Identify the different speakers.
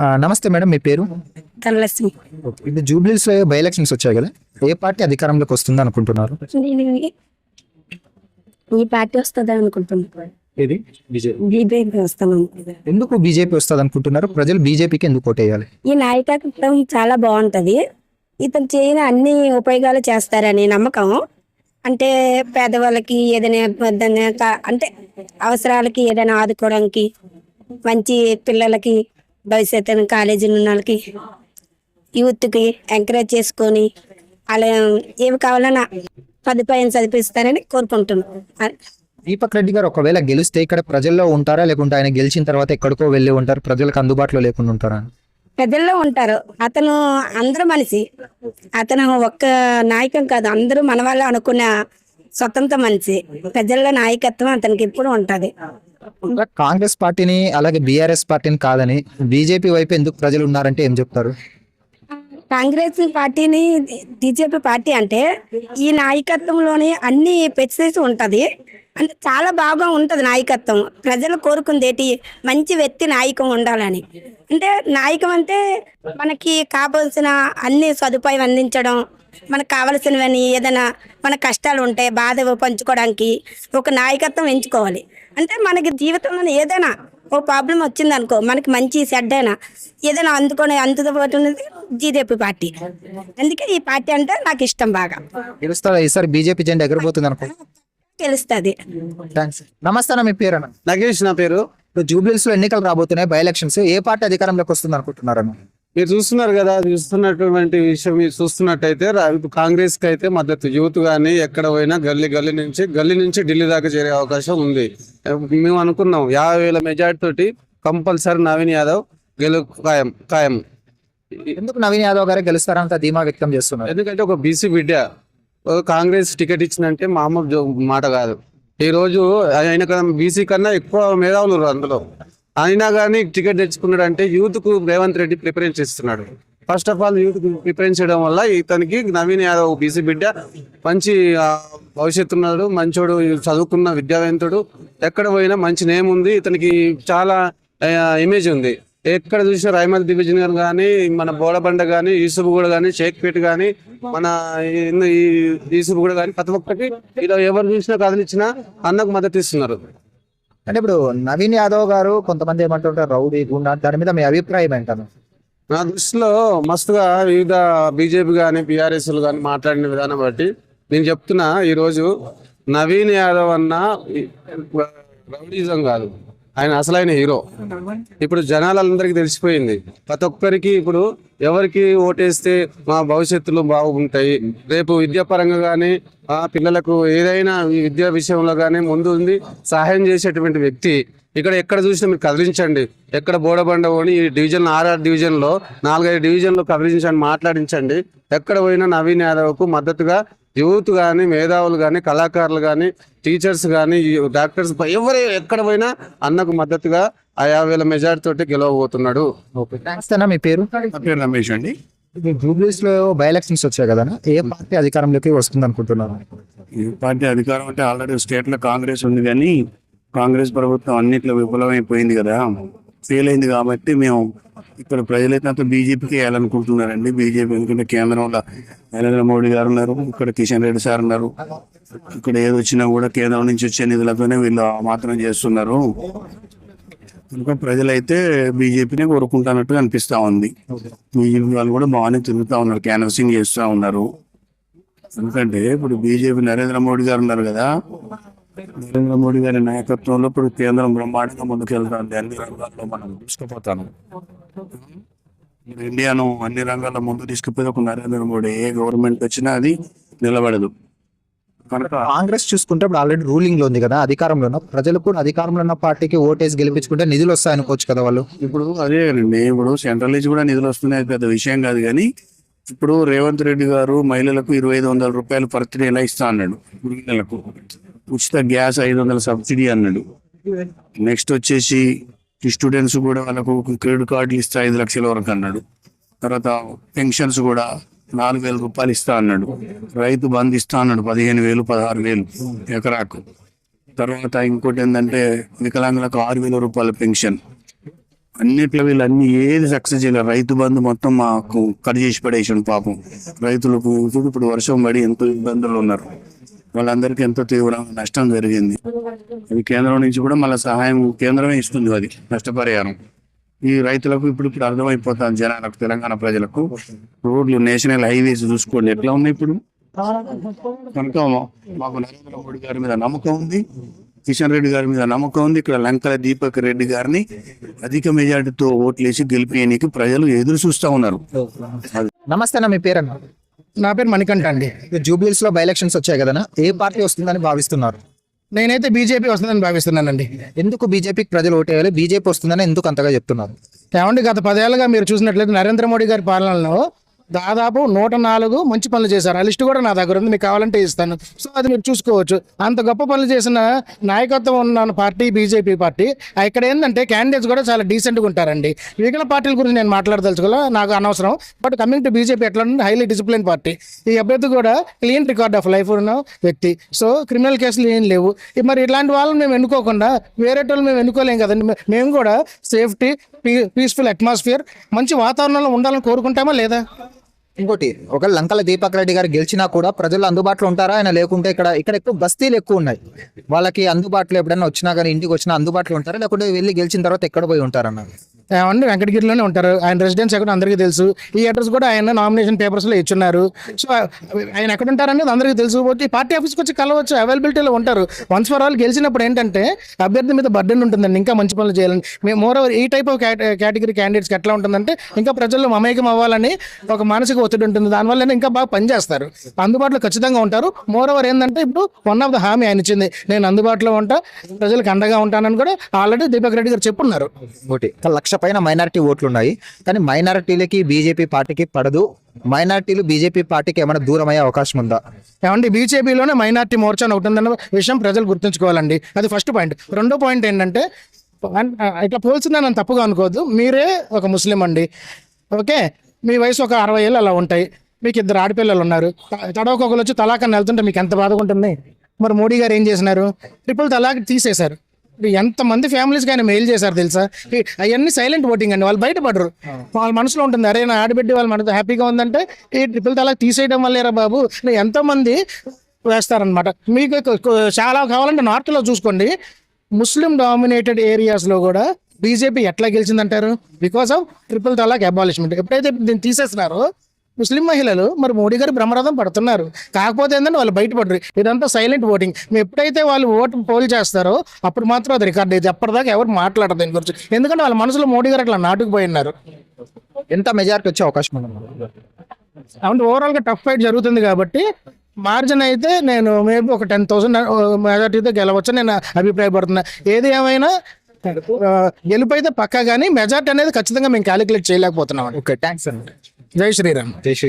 Speaker 1: నమస్తే మేడం మీ పేరు?
Speaker 2: ధనలక్ష్మి.
Speaker 1: ఇప్పుడు జూబ్లీస్లో బై ఎలక్షన్స్ వచ్చాయి కదా? ఏ పార్టీ అధికారంలోకి వస్తుంది అనుకుంటున్నారు?
Speaker 2: నేను ఈ- పార్టీ వస్తుంది అనుకుంటున్నాను.
Speaker 1: బీజేపీ
Speaker 2: వస్తాను.
Speaker 1: ఎందుకు బీజేపీ వస్తుంది అనుకుంటున్నారు? ప్రజలు బీజేపీకి ఎందుకు ఓటేయాలి
Speaker 2: ఈ నాయకత్వం చాలా బాగుంటది. ఇతను చేయని అన్ని ఉపయోగాలు చేస్తారని నమ్మకం. అంటే పేదవాళ్ళకి ఏదైనా అంటే అవసరాలకి ఏదైనా ఆదుకోవడానికి మంచి పిల్లలకి భవిష్యత్తు కాలేజీలో ఉన్న వాళ్ళకి యూత్కి ఎంకరేజ్ చేసుకొని అలా ఏమి కావాలన్నా సదుపాయం చదివిస్తారని కోరుకుంటున్నాను.
Speaker 1: దీపక్ రెడ్డి గారు ఒకవేళ గెలిస్తే ఇక్కడ ప్రజల్లో ఉంటారా? లేకుంటే ఆయన గెలిచిన తర్వాత ఎక్కడికో వెళ్ళి ఉంటారు? ప్రజలకు అందుబాటులో లేకుండా ఉంటారా?
Speaker 2: ప్రజల్లో ఉంటారు. అతను అందరూ మనిషి. అతను ఒక్క నాయకం కాదు. అందరూ మన వాళ్ళు అనుకున్న స్వతంత్ర మనిషి. ప్రజల్లో నాయకత్వం అతనికి ఎప్పుడు ఉంటది.
Speaker 1: కాంగ్రెస్ పార్టీని అలాగే బీఆర్ఎస్ పార్టీని కాదని బీజేపీ వైపు ఎందుకు ప్రజలు ఉన్నారంటే ఏం చెప్తారు?
Speaker 2: కాంగ్రెస్ పార్టీని బీజేపీ పార్టీ అంటే ఈ నాయకత్వంలోని అన్ని ఫెసిలిటీస్ ఉంటది. అంటే చాలా బాగా ఉంటుంది నాయకత్వం. ప్రజలు కోరుకుందేటి మంచి వ్యక్తి నాయకం ఉండాలని. అంటే నాయకం అంటే మనకి కావాల్సిన అన్ని సదుపాయం అందించడం మనకు కావలసినవని ఏదైనా మన కష్టాలు ఉంటే బాధ పంచుకోవడానికి ఒక నాయకత్వం ఎంచుకోవాలి. అంటే మనకి జీవితంలో ఏదైనా ఓ ప్రాబ్లం వచ్చింది అనుకో మనకి మంచి చెడ్డ అయినా ఏదైనా అందుకొని అందుబాటు ఉన్నది బీజేపీ పార్టీ. అందుకే ఈ పార్టీ అంటే నాకు ఇష్టం బాగా.
Speaker 1: గెలుస్తారా ఈసారి బీజేపీ జెండా ఎగరబోతుంది అనుకో?
Speaker 2: తెలుస్తుంది
Speaker 1: థ్యాంక్స్ నమస్తే మీ పేరు అన్న?
Speaker 3: నగేష్ నా పేరు.
Speaker 1: ఇప్పుడు జూబ్లీస్లో ఎన్నికలు రాబోతున్నాయి బై ఎలక్షన్స్ ఏ పార్టీ అధికారంలోకి వస్తుంది అనుకుంటున్నారన్న
Speaker 3: మీరు చూస్తున్నారు కదా చూస్తున్నటువంటి విషయం మీరు చూస్తున్నట్టయితే కాంగ్రెస్కి అయితే మద్దతు యూత్ కానీ ఎక్కడ పోయినా గల్లీ గల్లీ నుంచి గల్లీ నుంచి ఢిల్లీ దాకా చేరే అవకాశం ఉంది. మేము అనుకున్నాం యాభై వేల మెజార్టీ తోటి కంపల్సరీ నవీన్ యాదవ్ గెలు ఖాయం ఖాయం.
Speaker 1: ఎందుకు నవీన్ యాదవ్ గారే గెలుస్తారంత ధీమా వ్యక్తం చేస్తున్నారు?
Speaker 3: ఎందుకంటే ఒక బీసీ బిడ్డ కాంగ్రెస్ టికెట్ ఇచ్చిందంటే మామూలు మాట కాదు. ఈ రోజు ఆయన బీసీ కన్నా ఎక్కువ మేధావులు అందులో. అయినా కానీ టికెట్ తెచ్చుకున్నాడు అంటే యూత్కు రేవంత్ రెడ్డి ప్రిఫరెన్స్ ఇస్తున్నాడు first of all youth preference చేయడం వల్ల ఇతనికి నవీన్ యాదవ్ బీసీ బిడ్డ మంచి భవిష్యత్తు ఉన్నాడు మంచోడు చదువుకున్న విద్యావంతుడు. ఎక్కడ పోయినా మంచి నేమ్ ఉంది ఇతనికి చాలా ఇమేజ్ ఉంది. ఎక్కడ చూసినా రాయమల్ డివిజన్ కానీ మన బోడబండ కానీ యూసుఫ్గూడ కానీ షేక్పేట కానీ మన ఈ- కానీ ప్రతి ఒక్కటి ఇలా ఎవరు చూసినా కదిలిచ్చినా అన్నకు మద్దతు ఇస్తున్నారు.
Speaker 1: అంటే ఇప్పుడు నవీన్ యాదవ్ గారు కొంతమంది ఏమంటుంటారు రౌడీ గుండా దాని మీద మీ అభిప్రాయం ఏంటను?
Speaker 3: నా దృష్టిలో మస్తుగా వివిధ బీజేపీ కానీ బీఆర్ఎస్లు కానీ మాట్లాడిన విధానం బట్టి నేను చెప్తున్నా ఈరోజు నవీన్ యాదవ్ అన్న రౌడీజం కాదు. ఆయన అసలైన హీరో. ఇప్పుడు జనాలందరికీ తెలిసిపోయింది. ప్రతి ఒక్కరికి ఇప్పుడు ఎవరికి ఓటేస్తే మా భవిష్యత్తులు బాగుంటాయి. రేపు విద్యాపరంగా కానీ ఆ పిల్లలకు ఏదైనా ఈ విద్యా విషయంలో కానీ ముందు ఉంది సహాయం చేసేటువంటి వ్యక్తి ఇక్కడ ఎక్కడ చూసినా మీరు కదిలించండి. ఎక్కడ బోడబండ పోని ఈ డివిజన్ ఆర్ఆర్ డివిజన్లో నాలుగైదు డివిజన్లు కదిలించండి మాట్లాడించండి. ఎక్కడ పోయినా నవీన్ యాదవ్కు మద్దతుగా యూత్ కానీ మేధావులు కానీ కళాకారులు కానీ టీచర్స్ కానీ డాక్టర్స్ ఎవరు ఎక్కడ పోయినా అన్నకు మద్దతుగా ఆ యాభై వేల మెజార్టీ తోటి గెలవబోతున్నాడు.
Speaker 1: మీ పేరు?
Speaker 4: నా పేరు రమేష్ అండి.
Speaker 1: జూబ్లీస్లో బై ఎలక్షన్స్ వచ్చాయి కదా ఏ పార్టీ అధికారంలోకి వస్తుంది అనుకుంటున్నారు?
Speaker 4: ఈ పార్టీ అధికారం అంటే ఆల్రెడీ స్టేట్లో కాంగ్రెస్ ఉంది కానీ కాంగ్రెస్ ప్రభుత్వం అన్నిట్లో విఫలమైపోయింది కదా. ఫెయిల్ అయింది కాబట్టి మేము ఇక్కడ ప్రజలైతే అంతా బీజేపీకి వేయాలనుకుంటున్నారండి బీజేపీ ఎందుకంటే కేంద్రంలో నరేంద్ర మోడీ గారు ఉన్నారు ఇక్కడ కిషన్ రెడ్డి సార్ ఉన్నారు. ఇక్కడ ఏది వచ్చినా కూడా కేంద్రం నుంచి వచ్చే నిధులతోనే వీళ్ళు మాత్రం చేస్తున్నారు. కనుక ప్రజలైతే బీజేపీనే కోరుకుంటున్నట్టు అనిపిస్తూ ఉంది. బీజేపీ వాళ్ళు కూడా బాగానే తిరుగుతూ ఉన్నారు క్యాన్వసింగ్ చేస్తూ ఉన్నారు. ఎందుకంటే ఇప్పుడు బీజేపీ నరేంద్ర మోడీ గారు ఉన్నారు కదా. నరేంద్ర మోడీ గారి నాయకత్వంలో ఇప్పుడు కేంద్రం బ్రహ్మాండంగా ముందుకెళ్తుంది అన్ని రంగాల్లో మనం తీసుకుపోతాను ఇండియాను అన్ని రంగాల్లో ముందు తీసుకుపోయి ఒక నరేంద్ర మోడీ ఏ గవర్నమెంట్ వచ్చినా అది నిలబడదు. కనుక
Speaker 1: కాంగ్రెస్ చూసుకుంటే ఇప్పుడు ఆల్రెడీ రూలింగ్లో ఉంది కదా అధికారంలో ఉన్న ప్రజలు కూడా అధికారంలో ఉన్న పార్టీకి ఓటేసి గెలిపించుకుంటే నిధులు వస్తాయి అనుకోవచ్చు కదా వాళ్ళు?
Speaker 4: ఇప్పుడు అదేనండి ఇప్పుడు సెంట్రల్ నుంచి కూడా నిధులు వస్తున్నాయి పెద్ద విషయం కాదు కానీ ఇప్పుడు రేవంత్ రెడ్డి గారు మహిళలకు ఇరవై ఐదు వందల రూపాయలు ప్రతి నెల ఇస్తా అన్నాడు? మహిళలకు ఉచిత గ్యాస్ ఐదు వందల సబ్సిడీ అన్నాడు. నెక్స్ట్ వచ్చేసి స్టూడెంట్స్ కూడా వాళ్ళకు క్రెడిట్ కార్డులు ఇస్తా ఐదు లక్షల వరకు అన్నాడు. తర్వాత పెన్షన్స్ కూడా నాలుగు వేల రూపాయలు ఇస్తా అన్నాడు. రైతు బంద్ ఇస్తా అన్నాడు పదిహేను వేలు పదహారు వేలు ఎకరాకు. తర్వాత ఇంకోటి ఏంటంటే వికలాంగులకు ఆరు వేల రూపాయల పెన్షన్. అన్నిట్లో వీళ్ళు అన్ని ఏది సక్సెస్ చేయలేదు రైతు బంధు మొత్తం మాకు కట్ చేసి పడేసాడు పాపం. రైతులకు ఇప్పుడు వర్షం పడి ఎంతో ఇబ్బందులు ఉన్నారు. వాళ్ళందరికీ ఎంతో తీవ్రమైన నష్టం జరిగింది. ఇది కేంద్రం నుంచి కూడా మళ్ళీ సహాయం కేంద్రమే ఇస్తుంది అది నష్టపరిహారం. ఈ రైతులకు ఇప్పుడు ఇప్పుడు అర్థమైపోతుంది జనాలకు తెలంగాణ ప్రజలకు. రోడ్లు నేషనల్ హైవేస్ చూసుకోండి. ఎట్లా ఉన్నాయి ఇప్పుడు? కనుక మాకు నరేంద్ర మోడీ గారి మీద నమ్మకం ఉంది. కిషన్ రెడ్డి గారి మీద నమ్మకం ఉంది. ఇక్కడ లంకల దీపక్ రెడ్డి గారిని అధిక మెజార్టీతో ఓట్లేసి గెలిపేయడానికి ప్రజలు ఎదురు చూస్తా ఉన్నారు.
Speaker 1: నమస్తే నా మీ పేరన్న?
Speaker 5: నా పేరు మణికంఠ అండి.
Speaker 1: జూబ్లీస్లో బై ఎలక్షన్స్ వచ్చాయి కదా ఏ పార్టీ వస్తుందని భావిస్తున్నారు?
Speaker 5: నేనైతే బీజేపీ వస్తుందని భావిస్తున్నానండి.
Speaker 1: ఎందుకు బీజేపీకి ప్రజలు ఓటేయాలి బీజేపీ వస్తుందని ఎందుకు అంతగా చెప్తున్నారు?
Speaker 5: ఏమండి గత పదేళ్ళుగా మీరు చూసినట్లయితే నరేంద్ర మోడీ గారి పాలనలో దాదాపు నూట నాలుగు మంచి పనులు చేశారు. ఆ లిస్ట్ కూడా నా దగ్గర ఉంది. మీకు కావాలంటే ఇస్తాను. సో అది మీరు చూసుకోవచ్చు. అంత గొప్ప పనులు చేసిన నాయకత్వం ఉన్న పార్టీ బీజేపీ పార్టీ ఇక్కడ ఏంటంటే క్యాండిడేట్స్ కూడా చాలా డీసెంట్గా ఉంటారండి. మిగిలిన పార్టీల గురించి నేను మాట్లాడదలుచుకోలే నాకు అనవసరం. బట్ కమింగ్ టు బీజేపీ ఎట్లా ఉంది హైలీ డిసిప్లిన్ పార్టీ ఈ అభ్యర్థి కూడా క్లీన్ రికార్డ్ ఆఫ్ లైఫ్ ఉన్న వ్యక్తి. సో క్రిమినల్ కేసులు ఏం లేవు. మరి ఇట్లాంటి వాళ్ళని మేము ఎన్నుకోకుండా వేరే వాళ్ళు మేము ఎన్నుకోలేం కదండి. మేము కూడా సేఫ్టీ పీస్ఫుల్ అట్మాస్ఫియర్ మంచి వాతావరణంలో ఉండాలని కోరుకుంటామా లేదా?
Speaker 1: ఇంకోటి ఒక లంకల దీపక్ రెడ్డి గారు గెలిచినా కూడా ప్రజలు అందుబాటులో ఉంటారా? ఆయన లేకుంటే ఇక్కడ ఇక్కడ ఎక్కువ బస్తీలు ఎక్కువ ఉన్నాయి. వాళ్ళకి అందుబాటులో ఎప్పుడైనా వచ్చినా కానీ ఇంటికి వచ్చినా అందుబాటులో ఉంటారా? లేకుంటే వెళ్ళి గెలిచిన తర్వాత ఎక్కడ పోయి ఉంటారన్న
Speaker 5: ఏమండి వెంకటగిరిలోనే ఉంటారు. ఆయన రెసిడెన్స్ ఎక్కడ అందరికీ తెలుసు. ఈ అడ్రస్ కూడా ఆయన నామినేషన్ పేపర్స్లో ఇచ్చున్నారు. సో ఆయన ఎక్కడ ఉంటారనేది అందరికీ తెలుసు. పోతే ఈ పార్టీ ఆఫీస్కి వచ్చి కలవచ్చు అవైలబిలిటీలో ఉంటారు. వన్స్ ఫర్ ఆల్ గెలిచినప్పుడు ఏంటంటే అభ్యర్థి మీద బర్డెన్ ఉంటుందండి. ఇంకా మంచి పనులు చేయాలని. మేము మోర్ ఓవర్ ఈ టైప్ ఆఫ్ కేటగిరీ క్యాండిడేట్స్కి ఎట్లా ఉంటుందంటే ఇంకా ప్రజల్లో మమేకం అవ్వాలని ఒక మానసిక ఒత్తిడి ఉంటుంది. దానివల్ల ఇంకా బాగా పనిచేస్తారు. అందుబాటులో ఖచ్చితంగా ఉంటారు. మోర్ ఓవర్ ఏంటంటే ఇప్పుడు వన్ ఆఫ్ ద హామీ ఆయన ఇచ్చింది. నేను అందుబాటులో ఉంటా ప్రజలకు అండగా ఉంటానని కూడా ఆల్రెడీ దీపక్ రెడ్డి గారు చెప్పున్నారు.
Speaker 1: ఇంకోటి ఒక లక్ష పైన మైనారిటీ ఓట్లు ఉన్నాయి. కానీ మైనారిటీలకి బీజేపీ పార్టీకి పడదు. మైనారిటీలు బీజేపీ పార్టీకి ఏమైనా దూరం అయ్యే అవకాశం ఉందా?
Speaker 5: ఏమండి బీజేపీలోనే మైనార్టీ మోర్చా అని ఒకటి ఉందన్న విషయం ప్రజలు గుర్తుంచుకోవాలండి. అది ఫస్ట్ పాయింట్ రెండో పాయింట్ ఏంటంటే ఇట్లా పోల్చిందని నన్ను తప్పుగా అనుకోవద్దు. మీరే ఒక ముస్లిం అండి. ఓకే? మీ వయసు ఒక అరవై ఏళ్ళు అలా ఉంటాయి. మీకు ఇద్దరు ఆడపిల్లలు ఉన్నారు. తడవకొకరు వచ్చి తలాకని వెళ్తుంటే మీకు ఎంత బాధగా ఉంటుంది? మరి మోడీ గారు ఏం చేసినారు? ట్రిపుల్ తలాక్ తీసేశారు. ఎంతమంది ఫ్యామిలీస్కి ఆయన మెయిల్ చేశారు తెలుసా? అవన్నీ సైలెంట్ ఓటింగ్ అండి. వాళ్ళు బయటపడరు. వాళ్ళ మనసులో ఉంటుంది అరే నా ఆడబిడ్డ వాళ్ళ మనతో హ్యాపీగా ఉందంటే ఈ ట్రిపుల్ తలాక్ తీసేయడం వల్లేరా బాబు. ఎంతోమంది వేస్తారనమాట మీకు చాలా కావాలంటే నార్త్లో చూసుకోండి. ముస్లిం డామినేటెడ్ ఏరియాస్లో కూడా బీజేపీ ఎట్లా గెలిచిందంటారు? Because of triple talaq abolishment ఎప్పుడైతే దీన్ని తీసేస్తున్నారో ముస్లిం మహిళలు మరి మోడీ గారు బ్రహ్మరథం పడుతున్నారు. కాకపోతే ఏంటంటే వాళ్ళు బయటపడరు. ఇదంతా సైలెంట్ ఓటింగ్ ఎప్పుడైతే వాళ్ళు ఓటు పోల్ చేస్తారో అప్పుడు మాత్రం అది రికార్డ్ అయ్యింది అప్పటిదాకా ఎవరు మాట్లాడరు దీని గురించి. ఎందుకంటే వాళ్ళ మనసులో మోడీ గారు అట్లా నాటుకుపోయి ఉన్నారు
Speaker 1: ఎంత మెజారిటీ వచ్చే అవకాశం ఉంది
Speaker 5: అంటే ఓవరాల్గా టఫ్ ఫైట్ జరుగుతుంది కాబట్టి మార్జిన్ అయితే నేను మేబీ ఒక టెన్ థౌసండ్ మెజార్టీతో గెలవచ్చు నేను అభిప్రాయపడుతున్నా. ఏది ఏమైనా గెలుపు అయితే పక్కా కానీ మెజార్టీ అనేది ఖచ్చితంగా మేము క్యాలిక్యులేట్ చేయలేకపోతున్నాం
Speaker 1: ఓకే థ్యాంక్స్ అండి.
Speaker 5: జై శ్రీరామ్.
Speaker 1: జై శ్రీ